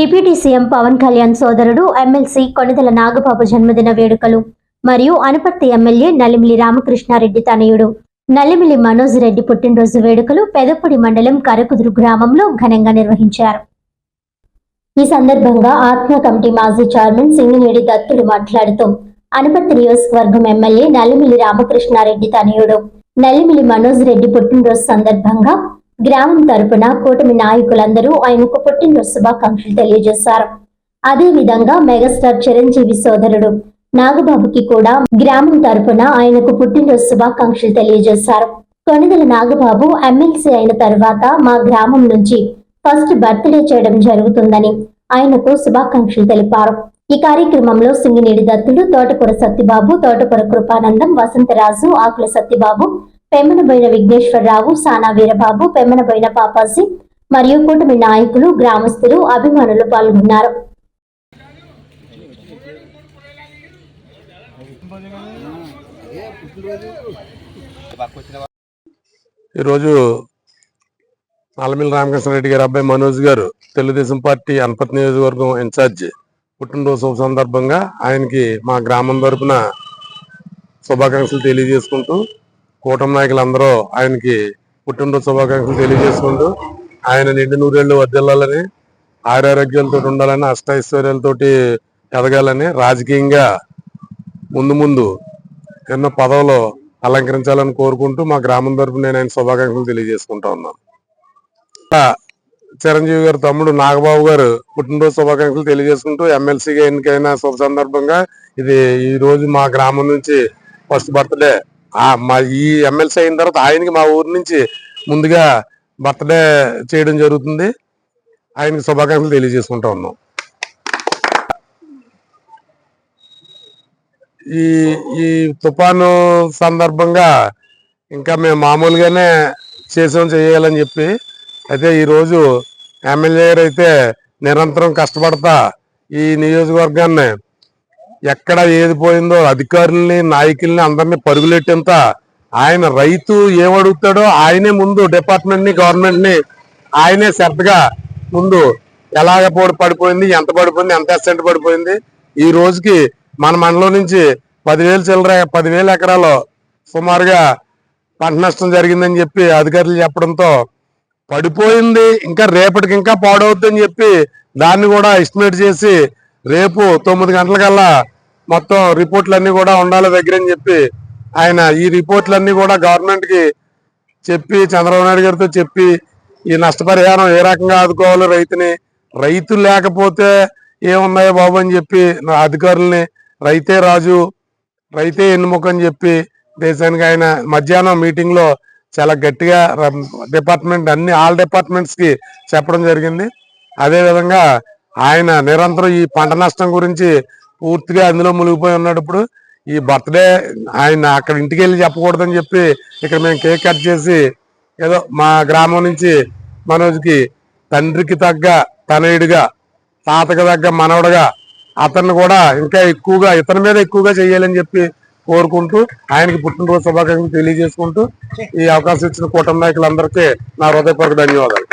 Deputy CM Pawan Kalyan సోదరుడు MLC Konidela Nagababu జన్మదిన వేడుకలు మరియు అనపర్తి ఎమ్మెల్యే నలిమిలి రామకృష్ణారెడ్డి తనయుడు. నలిమిలి మనోజ్ రెడ్డి పుట్టినరోజు వేడుకలు పెదపొడి మండలం కరకుదురు గ్రామంలో ఘనంగా నిర్వహించారు. ఈ సందర్భంగా ఆత్మ కమిటీ మాజీ చైర్మన్ సింగినేడి దత్తుడు మాట్లాడుతూ అనపర్తి నియోజకవర్గం ఎమ్మెల్యే నలిమిలి రామకృష్ణారెడ్డి తనయుడు. నలిమిలి మనోజ్ రెడ్డి పుట్టినరోజు సందర్భంగా గ్రామం తరపున కూటమి నాయకులందరూ ఆయనకు పుట్టినరోజు శుభాకాంక్షలు తెలియజేశారు. అదే విధంగా మెగాస్టార్ చిరంజీవి సోదరుడు నాగబాబుకి కూడా గ్రామం తరపున ఆయనకు పుట్టినరోజు శుభాకాంక్షలు తెలియజేశారు. కొనిదెల నాగబాబు ఎమ్మెల్సీ అయిన తర్వాత మా గ్రామం నుంచి ఫస్ట్ బర్త్డే చేయడం జరుగుతుందని ఆయనకు శుభాకాంక్షలు తెలిపారు. ఈ కార్యక్రమంలో సింగినేడి దత్తుడు తోటకూర సత్యబాబు తోటకూర కృపానందం వసంతరాజు ఆకుల సత్యబాబు పెమ్మనబోయిన విఘ్నేశ్వరరావు సానా వీరబాబు పెమ్మనబోయిన పాపాజీ మరియు కూటమి నాయకులు గ్రామస్తులు అభిమానులు పాల్గొన్నారు. ఈరోజు నల్లమిల్లి రామకృష్ణారెడ్డి గారి అబ్బాయి మనోజ్ గారు తెలుగుదేశం పార్టీ అనపతి నియోజకవర్గం ఇన్ఛార్జ్ పుట్టినరోజు సందర్భంగా ఆయనకి మా గ్రామం తరపున శుభాకాంక్షలు తెలియజేసుకుంటూ కూటమి నాయకులందరూ ఆయనకి పుట్టినరోజు శుభాకాంక్షలు తెలియజేసుకుంటూ ఆయన నిండు నూరేళ్ళు వర్దిల్లాలని ఆరోగ్యాలతో ఉండాలని అష్టైశ్వర్యాలతోటి ఎదగాలని రాజకీయంగా ముందు ముందు ఎన్నో పదవులు అలంకరించాలని కోరుకుంటూ మా గ్రామం తరపున నేను ఆయన శుభాకాంక్షలు తెలియజేసుకుంటా ఉన్నాను. చిరంజీవి గారు తమ్ముడు నాగబాబు గారు పుట్టినరోజు శుభాకాంక్షలు తెలియజేసుకుంటూ ఎమ్మెల్సీగా ఎన్నికైన శుభ సందర్భంగా ఇది ఈ రోజు మా గ్రామం నుంచి ఫస్ట్ బర్త్డే మా ఈ ఎమ్మెల్సీ అయిన తర్వాత ఆయనకి మా ఊరి నుంచి ముందుగా బర్త్డే చేయడం జరుగుతుంది. ఆయనకి శుభాకాంక్షలు తెలియజేసుకుంటా ఉన్నాం. ఈ ఈ తుఫాను సందర్భంగా ఇంకా మేము మామూలుగానే చేసాం చేయాలని చెప్పి. అయితే ఈరోజు ఎమ్మెల్యే గారు అయితే నిరంతరం కష్టపడతా ఈ నియోజకవర్గాన్ని ఎక్కడ ఏది పోయిందో అధికారుల్ని నాయకుల్ని అందరినీ పరుగులెట్టేంత ఆయన రైతు ఏమడుగుతాడో ఆయనే ముందు డిపార్ట్మెంట్ని గవర్నమెంట్ని ఆయనే శ్రద్ధగా ముందు ఎలాగ పోడు పడిపోయింది ఎంత పడిపోయింది ఎంత ఎస్సెంట్ పడిపోయింది. ఈ రోజుకి మన మనలో నుంచి పదివేలు చిల్లర పదివేల ఎకరాలు సుమారుగా పంట నష్టం జరిగిందని చెప్పి అధికారులు చెప్పడంతో పడిపోయింది. ఇంకా రేపటికి ఇంకా పాడవుద్దని చెప్పి దాన్ని కూడా ఎస్టిమేట్ చేసి రేపు తొమ్మిది గంటలకల్లా మొత్తం రిపోర్ట్లన్నీ కూడా ఉండాలి దగ్గర అని చెప్పి ఆయన ఈ రిపోర్ట్లన్నీ కూడా గవర్నమెంట్కి చెప్పి చంద్రబాబు నాయుడు గారితో చెప్పి ఈ నష్టపరిహారం ఏ రకంగా ఆదుకోవాలి రైతుని రైతు లేకపోతే ఏమున్నాయో బాబు అని చెప్పి నా అధికారుల్ని రైతే రాజు రైతే ఎన్నుముఖ అని చెప్పి దేశానికి ఆయన మధ్యాహ్నం మీటింగ్లో చాలా గట్టిగా డిపార్ట్మెంట్ అన్ని ఆల్ డిపార్ట్మెంట్స్కి చెప్పడం జరిగింది. అదే విధంగా ఆయన నిరంతరం ఈ పంట నష్టం గురించి పూర్తిగా అందులో మునిగిపోయి ఉన్నప్పుడు ఈ బర్త్డే ఆయన అక్కడ ఇంటికి వెళ్ళి చెప్పకూడదని చెప్పి ఇక్కడ మేము కేక్ కట్ చేసి ఏదో మా గ్రామం నుంచి మనోజ్కి తండ్రికి తగ్గ తనయుడిగా తాతకి తగ్గ మనవడుగా అతన్ని కూడా ఇంకా ఎక్కువగా ఇతని మీద ఎక్కువగా చేయాలని చెప్పి కోరుకుంటూ ఆయనకి పుట్టినరోజు శుభాకాంక్షలు తెలియజేసుకుంటూ ఈ అవకాశం ఇచ్చిన కూటమి నాయకులందరికీ నా హృదయపూర్వక ధన్యవాదాలు.